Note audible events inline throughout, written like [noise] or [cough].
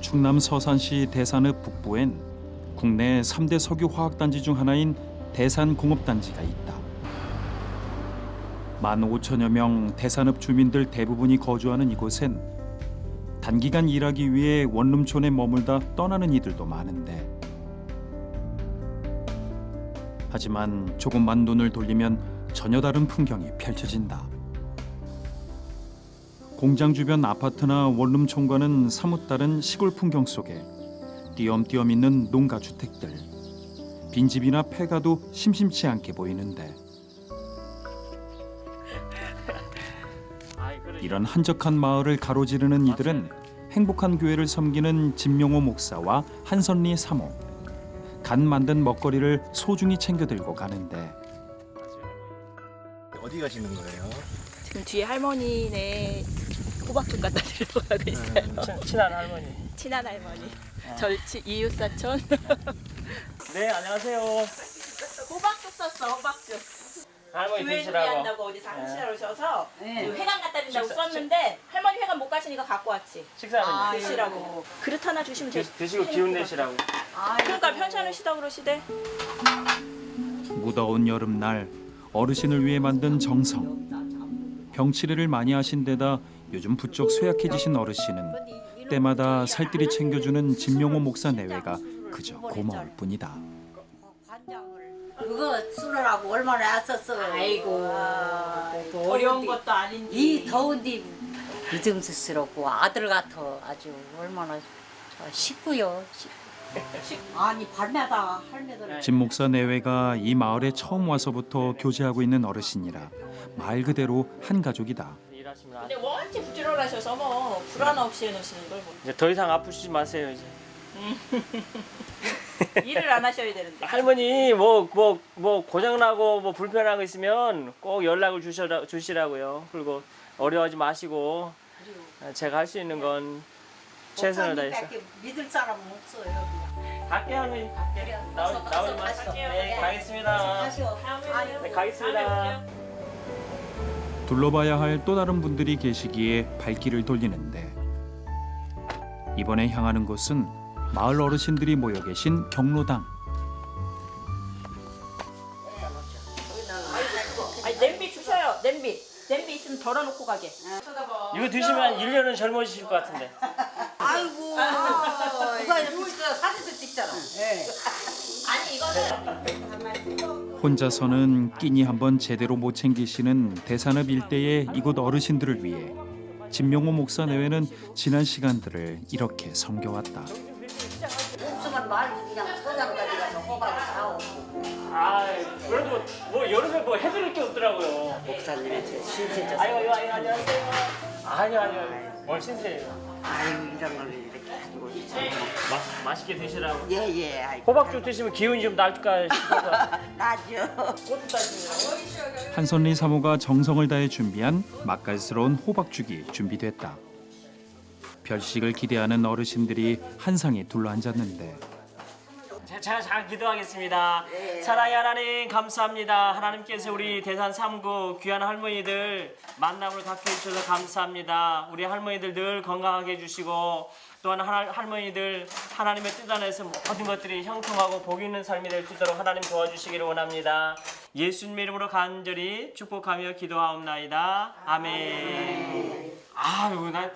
충남 서산시 대산읍 북부엔 국내 3대 석유 화학 단지 중 하나인 대산 공업 단지가 있다. 15,000여 명 대산읍 주민들 대부분이 거주하는 이곳엔 단기간 일하기 위해 원룸촌에 머물다 떠나는 이들도 많은데 하지만 조금만 눈을 돌리면 전혀 다른 풍경이 펼쳐진다. 공장 주변 아파트나 원룸촌과는 사뭇 다른 시골 풍경 속에 띄엄띄엄 있는 농가 주택들. 빈집이나 폐가도 심심치 않게 보이는데 이런 한적한 마을을 가로지르는 이들은 행복한 교회를 섬기는 진명호 목사와 한선리 사모 간 만든 먹거리를 소중히 챙겨 들고 가는데 어디 가시는 거예요? 지금 뒤에 할머니네 호박죽 갖다 드리러 가고 있어요. 친한 할머니. 친한 할머니. 절치 이웃 사촌. [laughs] 네, 안녕하세요. 호박죽 썼어 호박죽. 할머니 교회 드시라고. 준비한다고 어디서 한시라고 오셔서 네. 그 회관 갖다 드린다고 식사- 썼는데 할머니 회관 못 가시니까 갖고 왔지. 식사는 드시라고. 그릇 하나 주시면 돼. 드, 드시고 기운 내시라고. 그러니까 편찮으시다 그러시대. 무더운 여름날 어르신을 위해 만든 정성 병치레를 많이 하신 데다 요즘 부쩍 쇠약해지신 어르신은 때마다 살뜰히 챙겨주는 진명호 목사 내외가 그저 고마울 뿐이다. 그거 쓰느라고 얼마나 애썼어. 아이고. 뭐 어려운 것도 아닌데. 이 더운데 믿음스럽고 아들 같아 아주 얼마나 저 식구요. 아니 밤마다 할매들 진 목사 내외가 이 마을에 처음 와서부터 교제하고 있는 어르신이라 말 그대로 한 가족이다. 일하시면 안 근데 원체 부지런하셔서 뭐 불안 없이 해놓으시는 걸 뭐. 이제 더 이상 아프시지 마세요 이제. [laughs] 일을 안 하셔야 되는데. 할머니 뭐 뭐 뭐 고장 나고 뭐 불편한 거 있으면 꼭 연락을 주셔라 주시라고요. 그리고 어려워하지 마시고 제가 할 수 있는 건 최선을 다해서. 믿을 사람은 없어요. 갈게 할머니 갈게. 나오 나오지 마시고. 네 가겠습니다. 가시오. 네 가겠습니다. 둘러봐야 할 또 다른 분들이 계시기에 발길을 돌리는데 이번에 향하는 곳은 마을 어르신들이 모여 계신 경로당. 아니 냄비 주셔요. 냄비. 냄비 있으면 덜어놓고 가게. 이거 드시면 1년은 젊어지실 것 같은데. 아이고. 누가 이렇게 사진도 찍잖아. 아니 이거는 혼자서는 끼니 한번 제대로 못 챙기시는 대산읍 일대의 이곳 어르신들을 위해 진명호 목사 내외는 지난 시간들을 이렇게 섬겨왔다. 없으면 말고 그냥 서장까지 가서 호박을 사오고. 아 그래도 뭐 여름에 뭐 해드릴 게 없더라고요. 목사님한테 신세졌어. 아이고 아이고 아이고 안녕하세요. 아니요 아니요. 뭘 신세요. 아이고 이런 걸. 마, 맛있게 드시라고. 예 예. 아이고. 호박죽 드시면 기운이 좀 날까 싶어서. [laughs] 나죠. 꽃 따시느라고. 한선리 사모가 정성을 다해 준비한 맛깔스러운 호박죽이 준비됐다. 별식을 기대하는 어르신들이 한 상에 둘러앉았는데 제- 제가 잘 기도하겠습니다. 사랑의 하나님 감사합니다. 하나님께서 우리 대산 3구 귀한 할머니들 만남을 갖게 해주셔서 감사합니다. 우리 할머니들 늘 건강하게 해주시고 또한 할- 할머니들 하나님의 뜻 안에서 모든 것들이 형통하고 복 있는 삶이 될 수 있도록 하나님 도와주시기를 원합니다. 예수님 이름으로 간절히 축복하며 기도하옵나이다. 아멘. 아 유, 나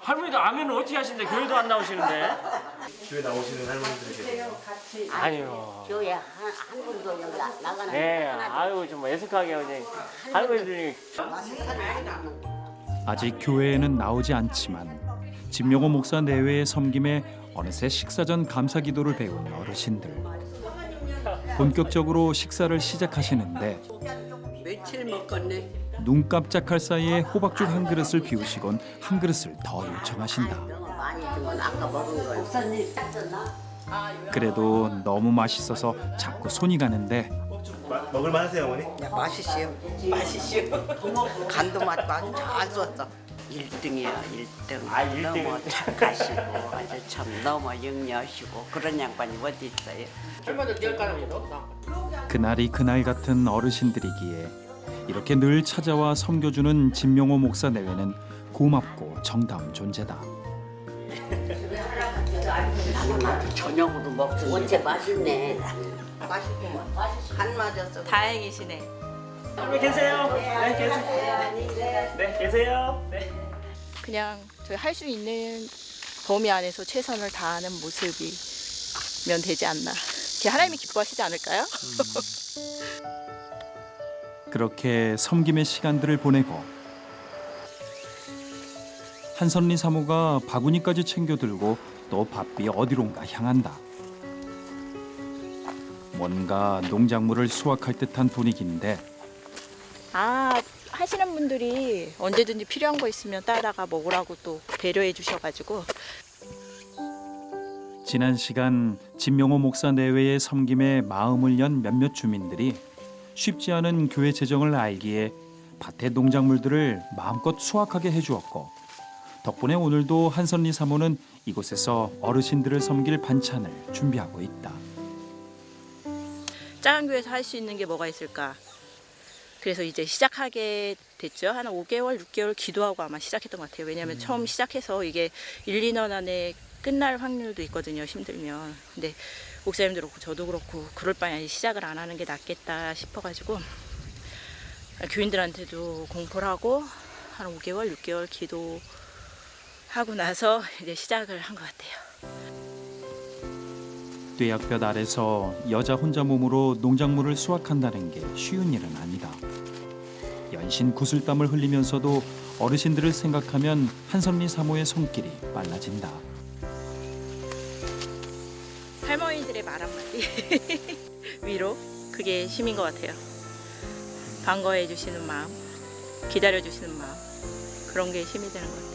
할머니도 아멘을 어떻게 하시는데 교회도 안 나오시는데? 교회 나오시는 할머니들이 계세요. 아니요. 교회 한, 한 분도 여기 나- 나가는 네, 아유 좀 애석하게 그냥 할머니들이 아직 교회에는 나오지 않지만 진명호 목사 내외의 섬김에 어느새 식사 전 감사 기도를 배운 어르신들. 본격적으로 식사를 시작하시는데 며칠 먹겠네. 눈 깜짝할 사이에 호박죽 한 그릇을 비우시곤 한 그릇을 더 요청하신다. 너무 많이 준 건 아까 먹은 거. 목사님 땄었나? 그래도 너무 맛있어서 자꾸 손이 가는데 마, 먹을만 하세요 어머니? 맛있어요. 맛있어요. 간도 맞고 아주 잘 썼어. 1등이야 1등. 아, 일 등. 너무 착하시고 아주 참 너무 영리하시고 그런 양반이 어디 있어요. 그날이 그날 같은 어르신들이기에 이렇게 늘 찾아와 섬겨주는 진명호 목사 내외는 고맙고 정다운 존재다. 저녁으로 먹으니 언제 맛있네. 맛있구만. 간 맞았어. 다행이시네. 할머니 계세요? 네 계세요. 네 계세요. 네. 그냥 저희 할 수 있는 범위 안에서 최선을 다하는 모습이면 되지 않나. 하나님이 기뻐하시지 않을까요? 그렇게 섬김의 시간들을 보내고 한선리 사모가 바구니까지 챙겨 들고 또 바삐 어디론가 향한다. 뭔가 농작물을 수확할 듯한 분위기인데 아 하시는 분들이 언제든지 필요한 거 있으면 따다가 먹으라고 또 배려해 주셔가지고 지난 시간 진명호 목사 내외의 섬김에 마음을 연 몇몇 주민들이 쉽지 않은 교회 재정을 알기에 밭의 농작물들을 마음껏 수확하게 해주었고 덕분에 오늘도 한선리 사모는 이곳에서 어르신들을 섬길 반찬을 준비하고 있다. 작은 교회에서 할 수 있는 게 뭐가 있을까? 그래서 이제 시작하게 됐죠. 한 5개월, 6개월 기도하고 아마 시작했던 것 같아요. 왜냐하면 처음 시작해서 이게 1, 2년 안에 끝날 확률도 있거든요. 힘들면. 근데 목사님도 그렇고 저도 그렇고 그럴 바에 시작을 안 하는 게 낫겠다 싶어가지고 교인들한테도 공포를 하고 한 5개월, 6개월 기도하고 나서 이제 시작을 한 것 같아요. 뙤약볕 아래서 여자 혼자 몸으로 농작물을 수확한다는 게 쉬운 일은 아니다. 연신 구슬땀을 흘리면서도 어르신들을 생각하면 한선리 사모의 손길이 빨라진다. [laughs] 위로 그게 힘인 것 같아요. 반가워해 주시는 마음, 기다려 주시는 마음 그런 게 힘이 되는 것 같아요.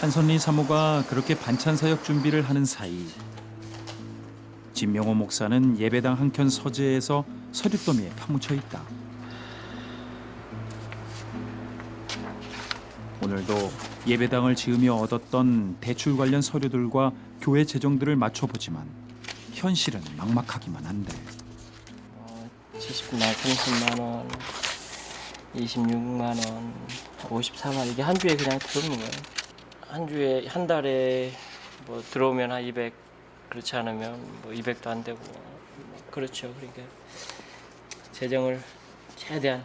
한선리 사모가 그렇게 반찬 사역 준비를 하는 사이 진명호 목사는 예배당 한켠 서재에서 서류더미에 파묻혀 있다. 오늘도 예배당을 지으며 얻었던 대출 관련 서류들과 교회 재정들을 맞춰보지만 현실은 막막하기만 한데 70만, 30만 원, 26만 원, 54만 원 이게 한 주에 그냥 들어오는 거예요. 한 주에 한 달에 뭐 들어오면 한 200, 그렇지 않으면 뭐 200도 안 되고 뭐 그렇죠. 그러니까 재정을 최대한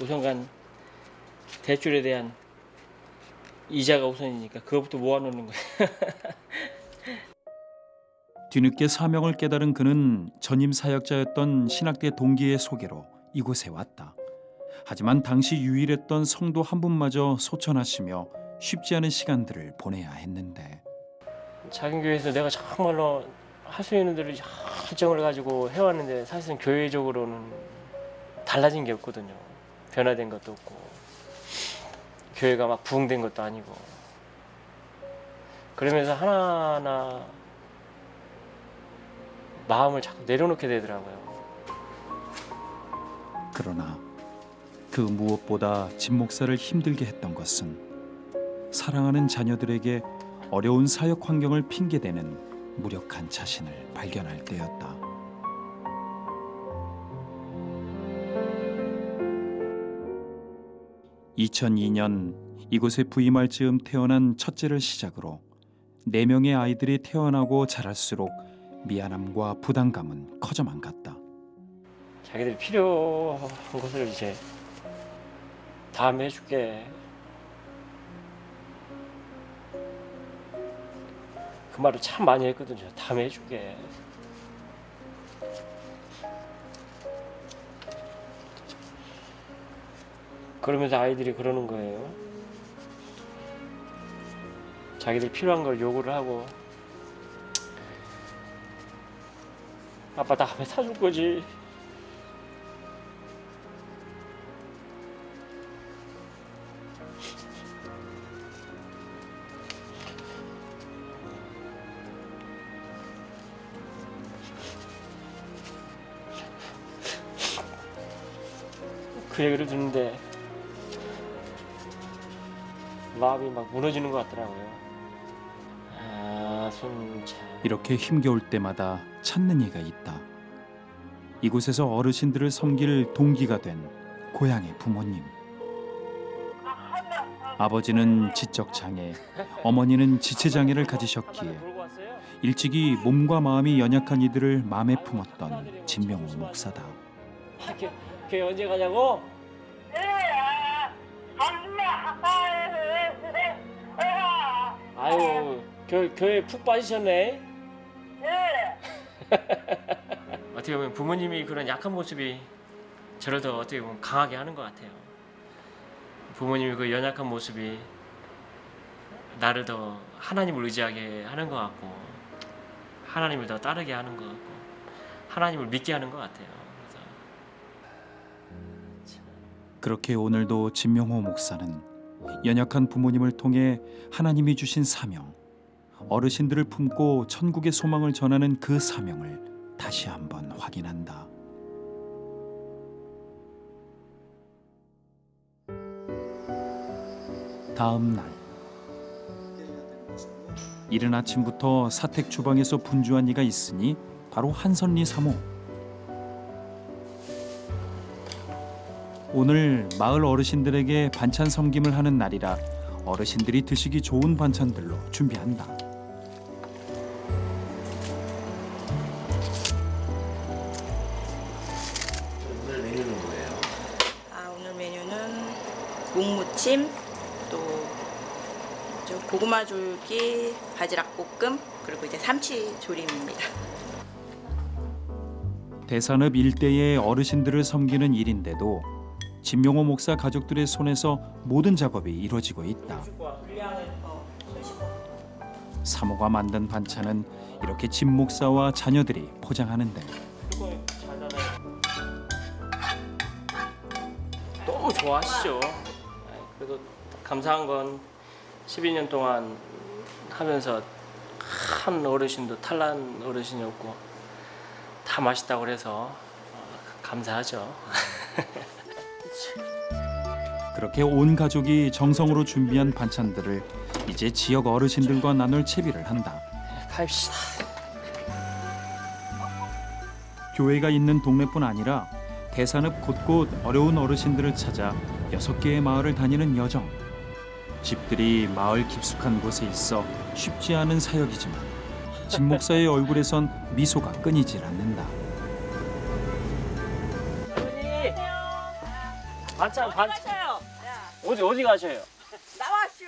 우선간 대출에 대한 이자가 우선이니까 그것부터 모아놓는 거예요. [laughs] 뒤늦게 사명을 깨달은 그는 전임 사역자였던 신학대 동기의 소개로 이곳에 왔다. 하지만 당시 유일했던 성도 한 분마저 소천하시며 쉽지 않은 시간들을 보내야 했는데 작은 교회에서 내가 정말로 할 수 있는 대로 결정을 가지고 해왔는데 사실은 교회적으로는 달라진 게 없거든요. 변화된 것도 없고 교회가 막 부흥된 것도 아니고 그러면서 하나하나 마음을 자꾸 내려놓게 되더라고요. 그러나 그 무엇보다 진 목사를 힘들게 했던 것은 사랑하는 자녀들에게 어려운 사역 환경을 핑계대는 무력한 자신을 발견할 때였다. (2002년) 이곳에 부임할 즈음 태어난 첫째를 시작으로 네 명의 아이들이 태어나고 자랄수록 미안함과 부담감은 커져만 갔다. 자기들이 필요한 것을 이제 다음에 해줄게. 그 말을 참 많이 했거든요. 다음에 해줄게. 그러면서 아이들이 그러는 거예요. 자기들 필요한 걸 요구를 하고 아빠 다음에 사줄 거지. 그 얘기를 듣는데 마음이 막 무너지는 것 같더라고요. 이렇게 힘겨울 때마다 찾는 이가 있다. 이곳에서 어르신들을 섬길 동기가 된 고향의 부모님. 아버지는 지적 장애, 어머니는 지체 장애를 가지셨기에? 일찍이 몸과 마음이 연약한 이들을 마음에 품었던 진명호 목사다. 교회 언제 가냐고? 아유, 교, 교회 푹 빠지셨네. [laughs] 어떻게 보면 부모님이 그런 약한 모습이 저를 더 어떻게 보면 강하게 하는 것 같아요. 부모님이 그 연약한 모습이 나를 더 하나님을 의지하게 하는 것 같고 하나님을 더 따르게 하는 것 같고 하나님을 믿게 하는 것 같아요. 그래서 그렇게 오늘도 진명호 목사는 연약한 부모님을 통해 하나님이 주신 사명, 어르신들을 품고 천국의 소망을 전하는 그 사명을 다시 한번 확인한다. 다음 날 이른 아침부터 사택 주방에서 분주한 이가 있으니 바로 한선리 사모. 오늘 마을 어르신들에게 반찬 섬김을 하는 날이라 어르신들이 드시기 좋은 반찬들로 준비한다. 무침, 또저 고구마 줄기, 바지락 볶음, 그리고 이제 삼치 조림입니다. 대산읍 일대의 어르신들을 섬기는 일인데도 진명호 목사 가족들의 손에서 모든 작업이 이루어지고 있다. 사모가 만든 반찬은 이렇게 진 목사와 자녀들이 포장하는데 너무 좋아하시죠. 그래도 감사한 건 12년 동안 하면서 한 어르신도 탈난 어르신이었고 다 맛있다고 그래서 어, 감사하죠. [laughs] 그렇게 온 가족이 정성으로 준비한 반찬들을 이제 지역 어르신들과 나눌 채비를 한다. 가입시다. 교회가 있는 동네뿐 아니라 대산읍 곳곳 어려운 어르신들을 찾아 여섯 개의 마을을 다니는 여정. 집들이 마을 깊숙한 곳에 있어 쉽지 않은 사역이지만 진 목사의 얼굴에선 미소가 끊이질 않는다. 어머니 반찬 반찬. 어디 어디 가셔요? 나왔쇼.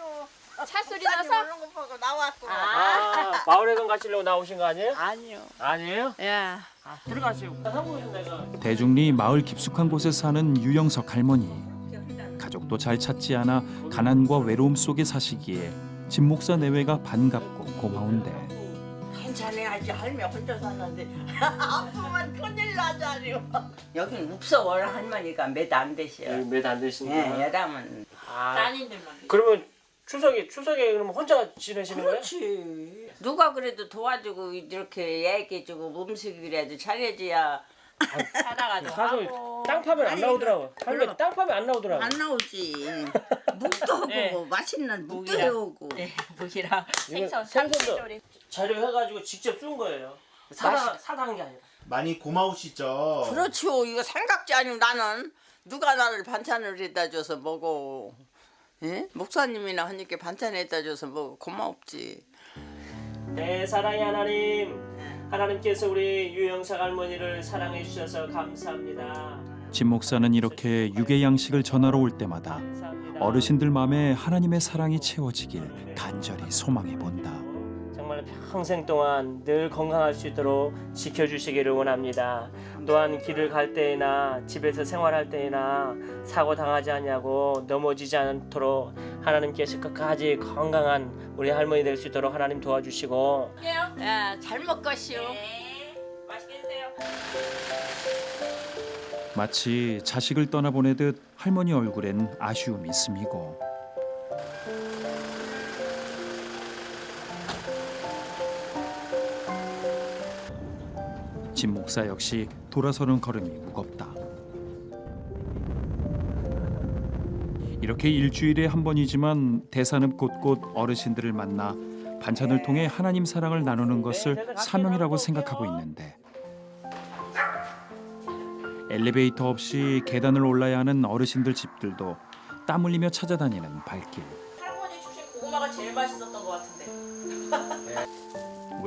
차 소리 나서? 오는 거 보고 나왔고. 아 마을회관 가시려고 나오신 거 아니에요? 아니요. 아니에요? 야. 아, 들어가세요. 한국에서 내가 대중리 마을 깊숙한 곳에 사는 유영석 할머니. 가족도 잘 찾지 않아 가난과 외로움 속에 사시기에 진 목사 내외가 반갑고 고마운데 괜찮아 아직 할매 혼자 사는데 [laughs] 아프면 큰일 나자니요. 여긴 무서워 할머니가 몇 안 되셔. 몇안 되시니까. 예, 여담은. 아, 따님들만. 그러면 추석에 추석에 그러면 혼자 지내시는 거예요? 그렇지. 누가 그래도 도와주고 이렇게 얘기해주고 음식이라도 차려줘야 가서 하고. 땅 파면 안 나오더라고. 할머니 그럼. 땅 파면 안 나오더라고. 안 나오지. [laughs] 묵도 하고 네. 맛있는 묵도 묵이랑. 해오고. 네, 무기랑 [laughs] 생선 생선도. 삼치 조림. 재료 해가지고 직접 쓴 거예요. 사다 사다 한 게 아니라. 많이 고마우시죠? 그렇죠. 이거 생각지 아니면 나는 누가 나를 반찬을 해다 줘서 먹어. 예? 목사님이나 하니까 반찬 해다 줘서 먹어. 고맙지. 네 사랑의 하나님, 하나님께서 우리 유영석 할머니를 사랑해 주셔서 감사합니다. 진 목사는 이렇게 육의 양식을 전하러 올 때마다. 어르신들 마음에 하나님의 사랑이 채워지길 간절히 소망해 본다. 정말 평생 동안 늘 건강할 수 있도록 지켜주시기를 원합니다. 또한 길을 갈 때나 집에서 생활할 때나 사고 당하지 않냐고 넘어지지 않도록 하나님께서 끝까지 건강한 우리 할머니 될 수 있도록 하나님 도와주시고 야, 잘 먹겠시오. 네, 맛있게 드세요. 마치 자식을 떠나보내듯 할머니 얼굴엔 아쉬움이 스미고 진 목사 역시 돌아서는 걸음이 무겁다. 이렇게 일주일에 한 번이지만 대산읍 곳곳 어르신들을 만나 반찬을 통해 하나님 사랑을 나누는 것을 사명이라고 생각하고 있는데 엘리베이터 없이 계단을 올라야 하는 어르신들 집들도 땀 흘리며 찾아다니는 발길. 할머니 주신 고구마가 제일 맛있었던.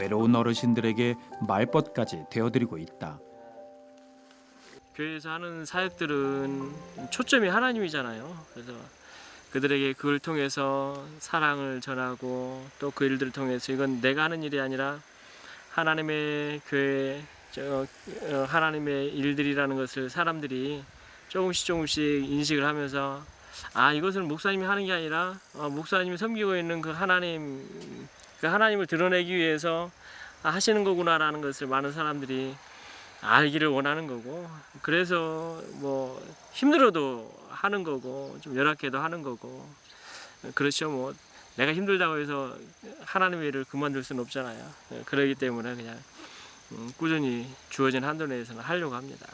외로운 어르신들에게 말벗까지 되어드리고 있다. 교회에서 하는 사역들은 초점이 하나님이잖아요. 그래서 그들에게 그걸 통해서 사랑을 전하고 또 그 일들을 통해서 이건 내가 하는 일이 아니라 하나님의 교회 저 어, 하나님의 일들이라는 것을 사람들이 조금씩 조금씩 인식을 하면서 아 이것을 목사님이 하는 게 아니라 어, 목사님이 섬기고 있는 그 하나님 그 하나님을 드러내기 위해서 아, 하시는 거구나라는 것을 많은 사람들이 알기를 원하는 거고 그래서 뭐 힘들어도 하는 거고 좀 열악해도 하는 거고 그렇죠. 뭐 내가 힘들다고 해서 하나님의 일을 그만둘 수는 없잖아요. 그러기 때문에 그냥 음, 꾸준히 주어진 한도 내에서는 하려고 합니다.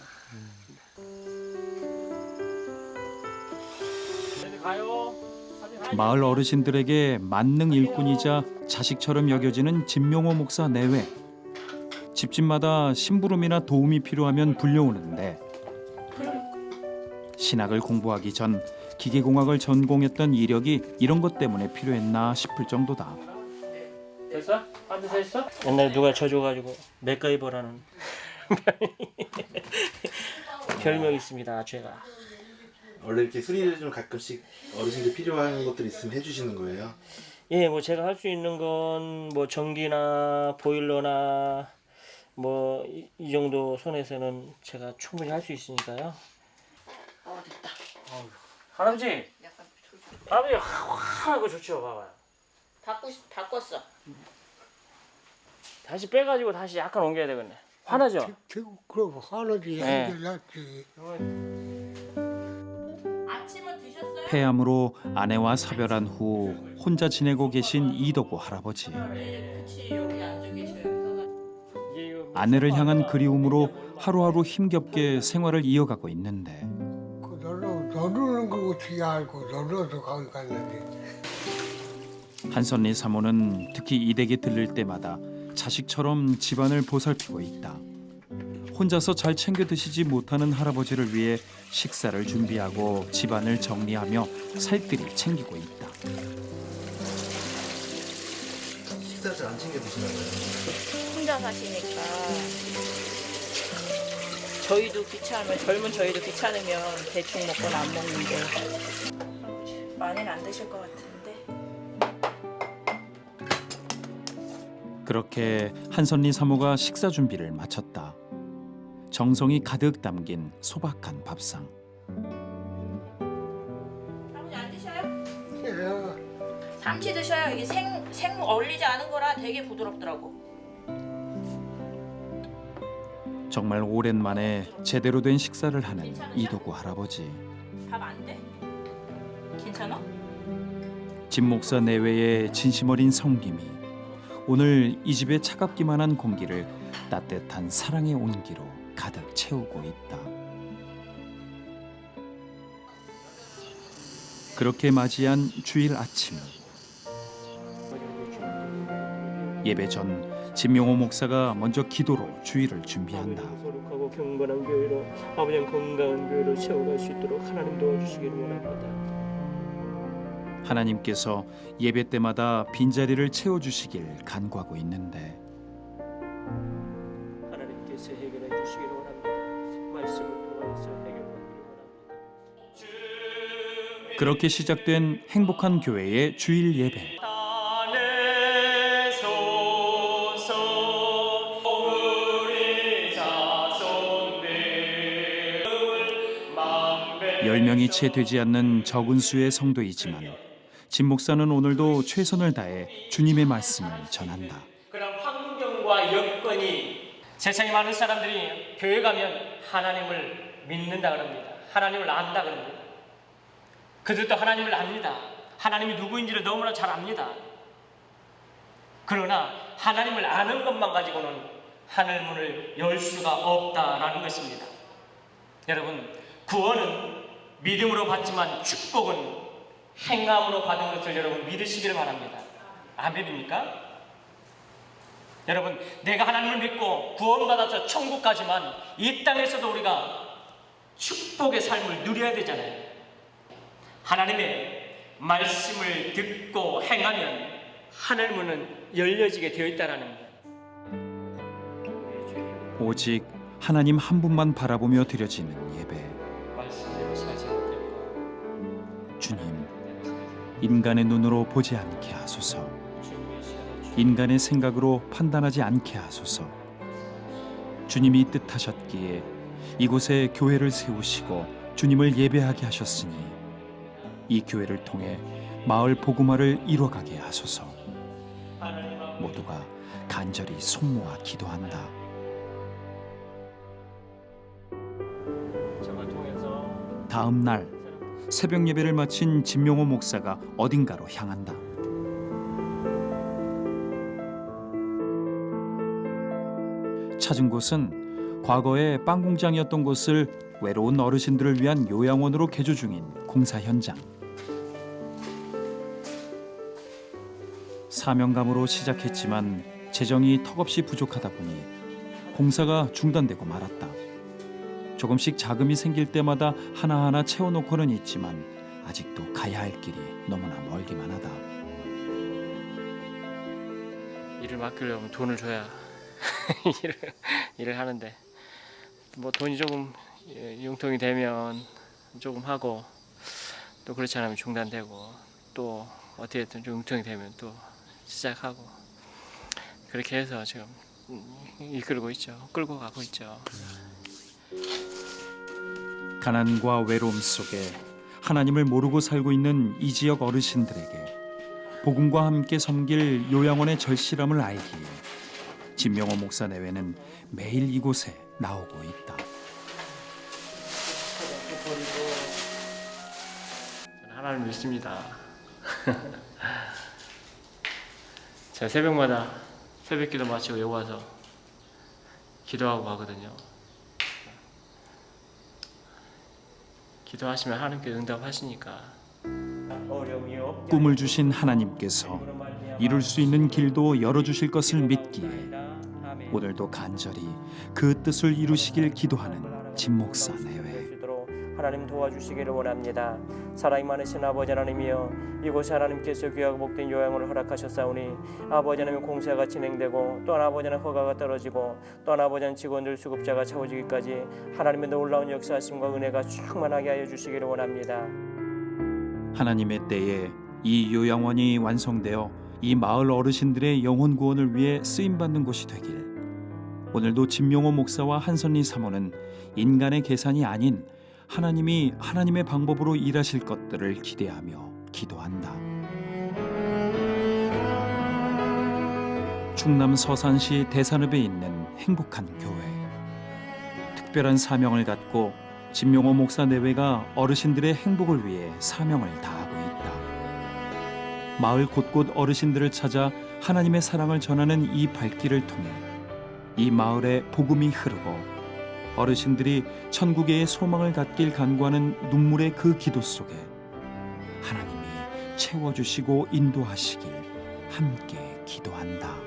네, 가요 마을 어르신들에게 만능 일꾼이자 자식처럼 여겨지는 진명호 목사 내외. 집집마다 심부름이나 도움이 필요하면 불려오는데 신학을 공부하기 전 기계공학을 전공했던 이력이 이런 것 때문에 필요했나 싶을 정도다. 됐어? 한대 됐어? 옛날에 누가 져줘가지고 맥가이버라는 [laughs] 별명이 있습니다 제가 원래 이렇게 수리를 좀 가끔씩 어르신들 필요한 것들이 있으면 해주시는 거예요. 예, 뭐 제가 할 수 있는 건 뭐 전기나 보일러나 뭐이 정도 선에서는 제가 충분히 할 수 있으니까요. 어 됐다. 할아버지, 약간 조절. 할아버지 하고 좋죠, 봐봐요. 바꾸 다 껐어. 다시 빼가지고 다시 약간 옮겨야 되겠네. 화나죠? 지금 그러고 하늘이 네. 한결났지. 폐암으로 아내와 사별한 후 혼자 지내고 계신 이덕우 할아버지. 아내를 향한 그리움으로 하루하루 힘겹게 생활을 이어가고 있는데 그 너로 너르는 거 어떻게 알고 너르도 거기 갔는데. 한선리 사모는 특히 이 댁에 들를 때마다 자식처럼 집안을 보살피고 있다. 혼자서 잘 챙겨 드시지 못하는 할아버지를 위해 식사를 준비하고 집안을 정리하며 살뜰히 챙기고 있다. 식사 잘 안 챙겨 드시나 봐요. 혼자 사시니까 저희도 귀찮으면 젊은 저희도 귀찮으면 대충 먹거나 안 먹는데 많이는 안 드실 것 같은데 그렇게 한선리 사모가 식사 준비를 마쳤다. 정성이 가득 담긴 소박한 밥상. 할아버지 안 드셔요? 예, 삼치 드셔요. 이게 생, 생 얼리지 않은 거라 되게 부드럽더라고. 정말 오랜만에 제대로 된 식사를 하는 이도구 할아버지. 밥 안 돼? 괜찮아? 진 목사 내외의 진심 어린 성김이 오늘 이 집의 차갑기만 한 공기를 따뜻한 사랑의 온기로 가득 채우고 있다. 그렇게 맞이한 주일 아침 예배 전 진명호 목사가 먼저 기도로 주일을 준비한다. 거룩하고 경건한 교회로 아버지 건강한 교회로 세워갈 수 있도록 하나님 도와주시기를 원합니다. 하나님께서 예배 때마다 빈자리를 채워 주시길 간구하고 있는데 그렇게 시작된 행복한 교회의 주일 예배. 열 명이 채 되지 않는 적은 수의 성도이지만 진 목사는 오늘도 최선을 다해 주님의 말씀을 전한다. 그런 환경과 여건이 세상에 많은 사람들이 교회 가면 하나님을 믿는다 그럽니다. 하나님을 안다 그럽니다. 그들도 하나님을 압니다. 하나님이 누구인지를 너무나 잘 압니다. 그러나 하나님을 아는 것만 가지고는 하늘 문을 열 수가 없다라는 것입니다. 여러분, 구원은 믿음으로 받지만 축복은 행함으로 받은 것을 여러분 믿으시기를 바랍니다. 아멘입니까? 여러분, 내가 하나님을 믿고 구원받아서 천국 가지만 이 땅에서도 우리가 축복의 삶을 누려야 되잖아요. 하나님의 말씀을 듣고 행하면 하늘 문은 열려지게 되어 있다라는 것. 오직 하나님 한 분만 바라보며 드려지는 예배. 주님, 인간의 눈으로 보지 않게 하소서. 인간의 생각으로 판단하지 않게 하소서. 주님이 뜻하셨기에 이곳에 교회를 세우시고 주님을 예배하게 하셨으니 이 교회를 통해 마을 복음화를 이뤄가게 하소서. 모두가 간절히 손모아 기도한다. 다음 날 새벽 예배를 마친 진명호 목사가 어딘가로 향한다. 찾은 곳은 과거에 빵 공장이었던 곳을 외로운 어르신들을 위한 요양원으로 개조 중인 공사 현장. 사명감으로 시작했지만 재정이 턱없이 부족하다 보니 공사가 중단되고 말았다. 조금씩 자금이 생길 때마다 하나하나 채워놓고는 있지만 아직도 가야 할 길이 너무나 멀기만 하다. 일을 맡기려면 돈을 줘야 [laughs] 일을, 일을 하는데 뭐 돈이 조금 예, 융통이 되면 조금 하고 또 그렇지 않으면 중단되고 또 어떻게든 좀 융통이 되면 또 시작하고 그렇게 해서 지금 음, 이끌고 있죠. 끌고 가고 있죠. 가난과 외로움 속에 하나님을 모르고 살고 있는 이 지역 어르신들에게 복음과 함께 섬길 요양원의 절실함을 알기에 진명호 목사 내외는 매일 이곳에 나오고 있다. 저는 하나님을 믿습니다 [laughs] 제가 새벽마다 새벽기도 마치고 여기 와서 기도하고 가거든요 기도하시면 하나님께 응답하시니까 꿈을 주신 하나님께서 이룰 수 있는 길도 열어주실 것을 믿기에 오늘도 간절히 그 뜻을 이루시길 기도하는 진 목사 내외. 하나님 도와주시기를 원합니다. 사랑이 많으신 아버지 하나님이여 이곳에 하나님께서 귀하고 복된 요양을 허락하셨사오니 아버지 하나님 공사가 진행되고 또한 아버지 하나님 허가가 떨어지고 또한 아버지 하나님 직원들 수급자가 채워지기까지 하나님의 놀라운 역사하심과 은혜가 충만하게 하여 주시기를 원합니다. 하나님의 때에 이 요양원이 완성되어 이 마을 어르신들의 영혼 구원을 위해 쓰임 받는 곳이 되길. 오늘도 진명호 목사와 한선리 사모는 인간의 계산이 아닌 하나님이 하나님의 방법으로 일하실 것들을 기대하며 기도한다. 충남 서산시 대산읍에 있는 행복한 교회. 특별한 사명을 갖고 진명호 목사 내외가 어르신들의 행복을 위해 사명을 다하고 있다. 마을 곳곳 어르신들을 찾아 하나님의 사랑을 전하는 이 발길을 통해 이 마을에 복음이 흐르고 어르신들이 천국의 소망을 갖길 간구하는 눈물의 그 기도 속에 하나님이 채워주시고 인도하시길 함께 기도한다.